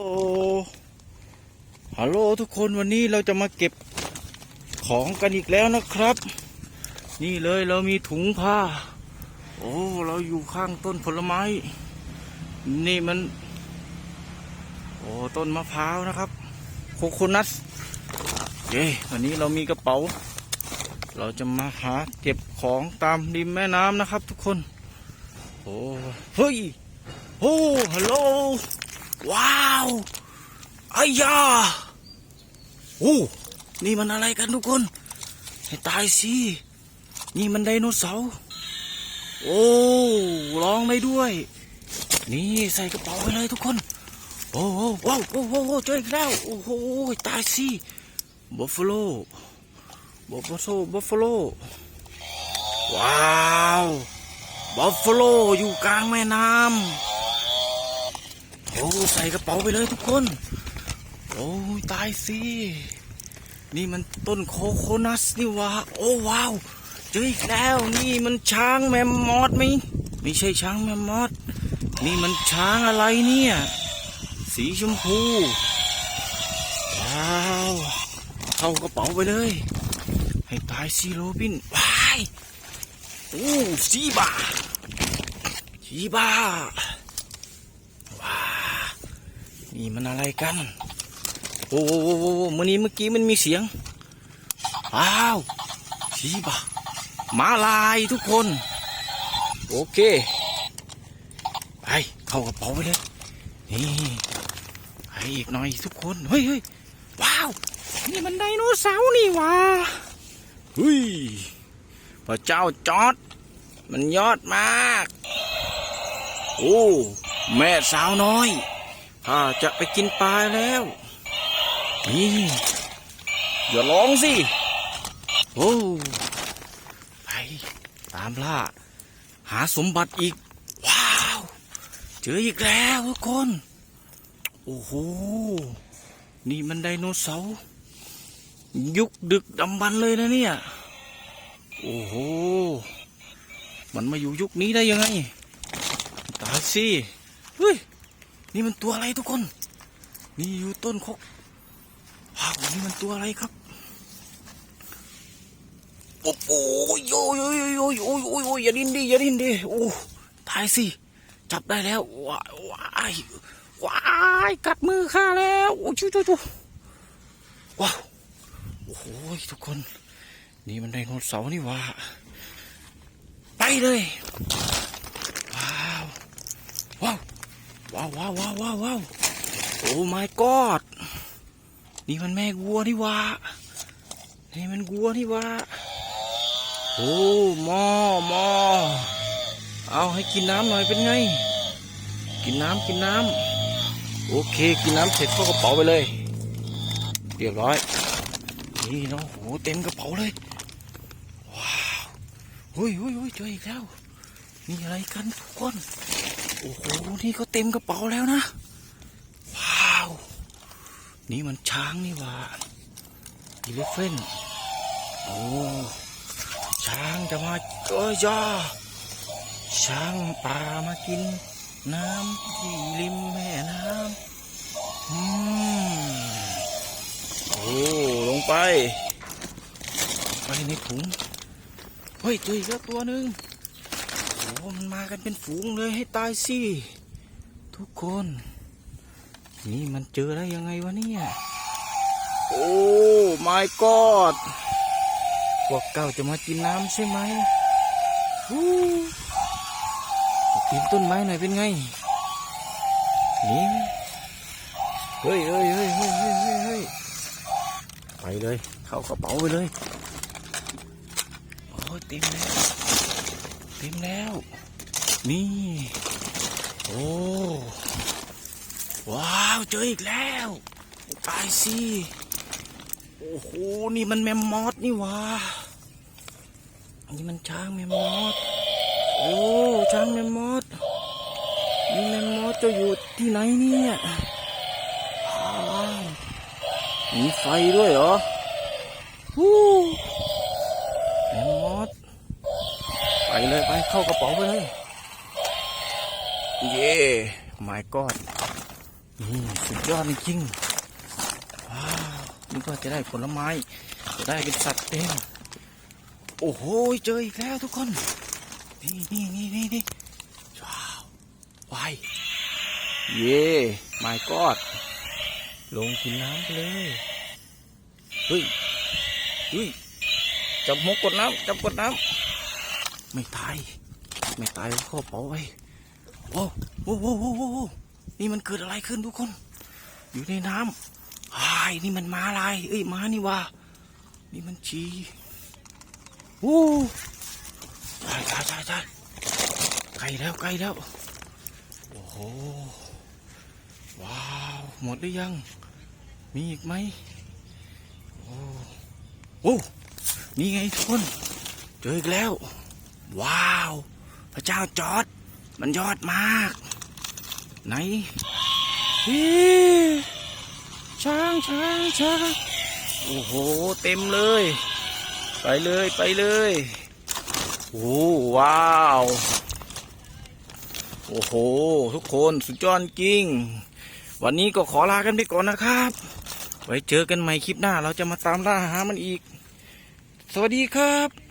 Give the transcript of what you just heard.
โอ้ฮัลโหลทุกคนวันนี้เราจะมาเก็บของกันอีกแล้วนะครับ นี่เลยเรามีถุงผ้า โอ้เราอยู่ข้างต้นผลไม้ นี่มัน โอ้ต้นมะพร้าวนะครับ โคโคนัทเย้วันนี้เรามีกระเป๋า เราจะมาหาเก็บของตามริมแม่น้ำนะครับ ทุกคน โอ้เฮ้ยโอ้ฮัลโหล ว้าวไอ้ยาโอ้นี่มันอะไรกันทุกคน ให้ตายสินี่มันไดโนเสาร์โอ้ร้องได้ด้วย นี่ใส่กระเป๋าไปเลยทุกคน โอ้โหว้าวโอ้โหโอ้เจออีกแล้วโอ้โหตายสิบัฟฟาโลบัฟฟาโลบัฟฟาโลว้าวบัฟฟาโลอยู่กลางแม่น้ำ โอ้ใส่กระเป๋าไปเลยทุกคน โอ้ตายสินี่มันต้นโคโคนัสนี่วะโอ้ว้าวเจออีกแล้วนี่มันช้างแมมมอสไหมไม่ใช่ช้างแมมมอสนี่มันช้างอะไรเนี่ย สีชมพูว้าวเข้ากระเป๋าไปเลย ให้ตายสิโรบินวายโอ้ชีบาชีบาว้า นี่มันอะไรกัน โอ้โหมื่อนี้เมื่อกี้มันมีเสียงว้าวชีบะมาลายทุกคน โอเค ไปเข้ากระเป๋าไปเลย นี่ไปอีกหน่อยทุกคน เฮ้ยเฮ้ยว้าว นี่มันไดโนเสาร์นี่ว่าเฮ้ยพระเจ้าจอด มันยอดมาก โอ้ แม่สาวน้อย ข้าจะไปกินปลาแล้วนี่อย่าร้องสิ โอ้ไปตามล่า หาสมบัติอีก ว้าว เจออีกแล้วทุกคน โอ้โห นี่มันไดโนเสาร์ยุคดึกดำบรรพ์เลยนะเนี่ย โอ้โห มันมาอยู่ยุคนี้ได้ยังไง ตายสิ เฮ้ย นี่มันตัวอะไรทุกคน นี่อยู่ต้นคกว้าวนี่มันตัวอะไรครับ โอ้โหโยโยโยโยโยโยโยอย่าดิ้นดิอย่าดิ้นดิโอ้ตายสิ จับได้แล้ว ว้ายว้ายว้ายกัดมือข้าแล้วโอ้ชูชูชูว้าวโอ้โหทุกคน นี่มันไดโนเสาร์นี่ว่า ไปเลย ว้าว ว้าว ว้าวว้าวว้าวว้าวว้าวโอ้ my god นี่มันแม่วัวนี่ว่านี่มันวัวนี่ว่าโอ้หมอหมอเอาให้กินน้ำหน่อยเป็นไง กินน้ำกินน้ำโอเค กินน้ำเสร็จเข้ากระเป๋าไปเลย เรียบร้อย นี่เนาะโหเต็มกระเป๋าเลย ว้าวเฮ้ยเฮ้ยเฮ้ยเจออีกแล้ว นี่อะไรกันทุกคน โอ้โห นี่ก็เต็มกระเป๋าแล้วนะ ว้าว นี่มันช้างนี่ว่าอีเลฟเฟนโอ้ ช้างจะมาเอ้ยจ้าช้างป่ามากิน น้ำที่ริมแม่น้ำอืมโอ้ลงไป ไปในถุง เฮ้ยเจออีกแล้วตัวหนึ่ง โอ้มันมากันเป็นฝูงเลยให้ตายสิ ทุกคน นี่มันเจอได้ยังไงวะเนี่ย โอ้ my god พวกเก้าจะมากินน้ำใช่ไหมฮู้ปีนต้นไม้หน่อยเป็นไง นี่เฮ้ยเฮ้ยเฮ้ยเฮ้ยเฮ้ยเฮ้ยเฮ้ยไปเลย เข้ากระเป๋าไปเลย โอ้ยเต็มแล้ว เต็มแล้ว นี่ โอ้ ว้าว เจออีกแล้ว ตายสิ โอ้โห นี่มันแมมมอสนี่วะนี่มันช้างแมมมอส โอ้ ช้างแมมมอสนี่แมมมอสจะอยู่ที่ไหนเนี่ยมีไฟด้วยเหรอฮู้แมมมอส ไป เลยไปเข้ากระเป๋าไปเลย เย่ my god นี่สุดยอดจริงว้าวนึกว่าจะได้ผลไม้ จะได้เป็นสัตว์เต็ม โอ้โห เจออีกแล้วทุกคน นี่นี่นี่นี่นี่ว้าววายเย่ไม่กอดลงกินน้ำไปเลย เฮ้ยเฮ้ยจับหมกกดน้ำจับกดน้ำ ไม่ตาย ไม่ตายก็เข้าเป๋าไว้โอ้โหโอ้โหโอ้โหโอ้โหนี่มันเกิดอะไรขึ้นทุกคน อยู่ในน้ำไอ้ายนี่มันม้าลาย เอ้ยมานี่ว่านี่มันชีโอ้ใช่ใช่ใช่ใช่ใกล้แล้วใกล้แล้ว โอ้โห ว้าว หมดหรือยัง มีอีกไหมโอ้โอ้นี่ไงทุกคน เจออีกแล้ว ว้าว พระเจ้าจอด มันยอดมาก ไหนฮีช้างช้างช้างโอ้โห เต็มเลย ไปเลยไปเลยโอ้ว้าว โอ้โห ทุกคนสุดยอดจริง วันนี้ก็ขอลากันไปก่อนนะครับ ไว้เจอกันใหม่คลิปหน้าเราจะมาตามล่าหามันอีก สวัสดีครับ